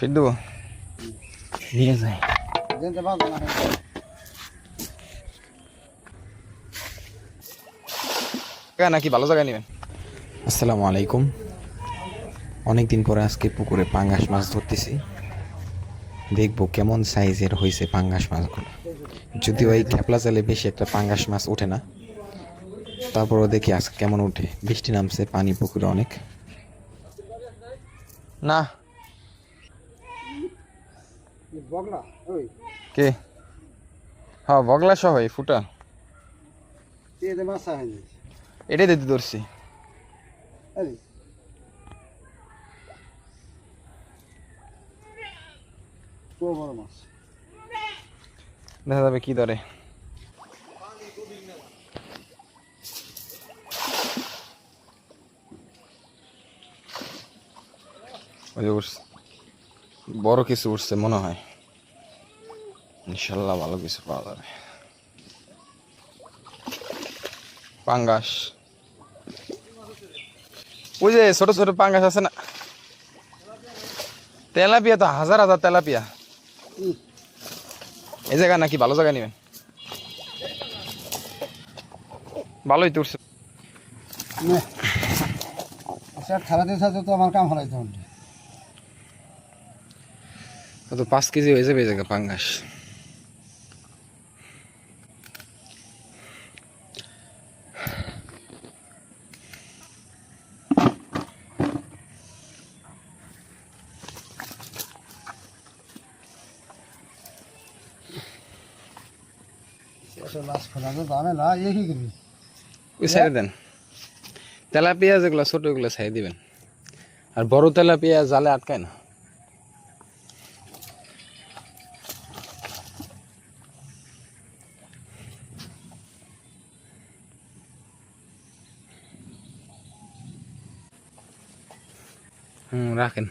Fit দেবো নাকি ভালো জায়গা নেবেন আসসালামু আলাইকুম অনেক দিন পরে আজকে পুকুরে পাঙ্গাস মাছ ধরতেছি। দেখব কেমন সাইজের হয়েছে পাঙ্গাস মাছগুলো। যদিও এই খেপলা জালে বেশি একটা পাঙ্গাস মাছ ওঠে না। তারপরও দেখি আজকে কেমন ওঠে বৃষ্টি নামছে পানি পুকুরে অনেক। না বগলা ওই। কে? হ্যাঁ বগলা সহ ফুটা। এতে মাছা এটাই দিতে ধরছি। মাছ। দেখা যাবে কি ধরে। বড় কিছু উঠছে মনে হয়। ইনশাল্লাহ ভালো কিছু পাওয়া যাবে। পাঙ্গাস। ওই যে ছোট ছোট পাঙ্গাস আছে না? তেলাপিয়া তো হাজার হাজার তেলাপিয়া। এই জায়গা নাকি ভালো জায়গা নেবেন। ভালোই তো উঠছে নে। স্যার খেলাতে সাথে তো আমার কাম হলাইতে তো পাঁচ কেজি হয়ে যাবে এই জায়গা পাঙ্গাস এসব মাছ খোলা তো দামে না এ কি করবি ওই সাইডে দেন। তেলাপিয়া যেগুলো ছোট ওগুলো সাইড দিবেন। আর বড় তেলাপিয়া জালে আটকায় না। হুম, রাখেন।